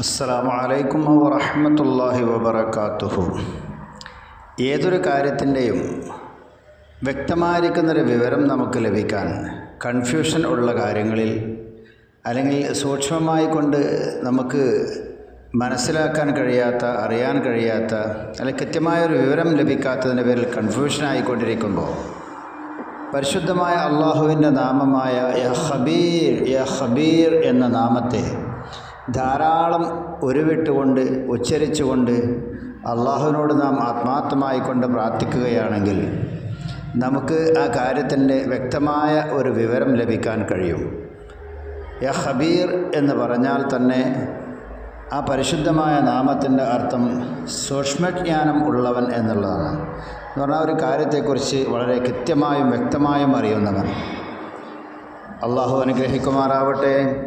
അസ്സലാമു അലൈക്കും വറഹ്മത്തുള്ളാഹി വബറകാതുഹു ഏതൊരു കാര്യത്തിന്റെയും വ്യക്തമായിരിക്കുന്നൊരു വിവരം നമുക്ക് ലഭിക്കാൻ കൺഫ്യൂഷൻ ഉള്ള കാര്യങ്ങളിൽ അല്ലെങ്കിൽ സൂക്ഷ്മമായി കൊണ്ട് നമുക്ക് മനസ്സിലാക്കാൻ കഴിയാത്ത അറിയാൻ കഴിയാത്ത അല്ലെങ്കിൽ കൃത്യമായൊരു വിവരം ലഭിക്കാത്തതിന്റെ പേരിൽ കൺഫ്യൂഷനായിക്കൊണ്ടിരിക്കുമ്പോൾ പരിശുദ്ധമായ അള്ളാഹുവിന്റെ നാമമായ യ ഹബീർ യ ഹബീർ എന്ന നാമത്തെ ധാരാളം ഉരുവിട്ടുകൊണ്ട് ഉച്ചരിച്ചുകൊണ്ട് അള്ളാഹുവിനോട് നാം ആത്മാർത്ഥമായി കൊണ്ട് പ്രാർത്ഥിക്കുകയാണെങ്കിൽ നമുക്ക് ആ കാര്യത്തിന്റെ വ്യക്തമായ ഒരു വിവരം ലഭിക്കാൻ കഴിയും. യ ഹബീർ എന്ന് പറഞ്ഞാൽ തന്നെ ആ പരിശുദ്ധമായ നാമത്തിന്റെ അർത്ഥം സൂക്ഷ്മജ്ഞാനം ഉള്ളവൻ എന്നുള്ളതാണ്. എന്ന് പറഞ്ഞാൽ ഒരു കാര്യത്തെക്കുറിച്ച് വളരെ കൃത്യമായും വ്യക്തമായും അറിയുന്നവൻ. അള്ളാഹു അനുഗ്രഹിക്കുമാറാവട്ടെ.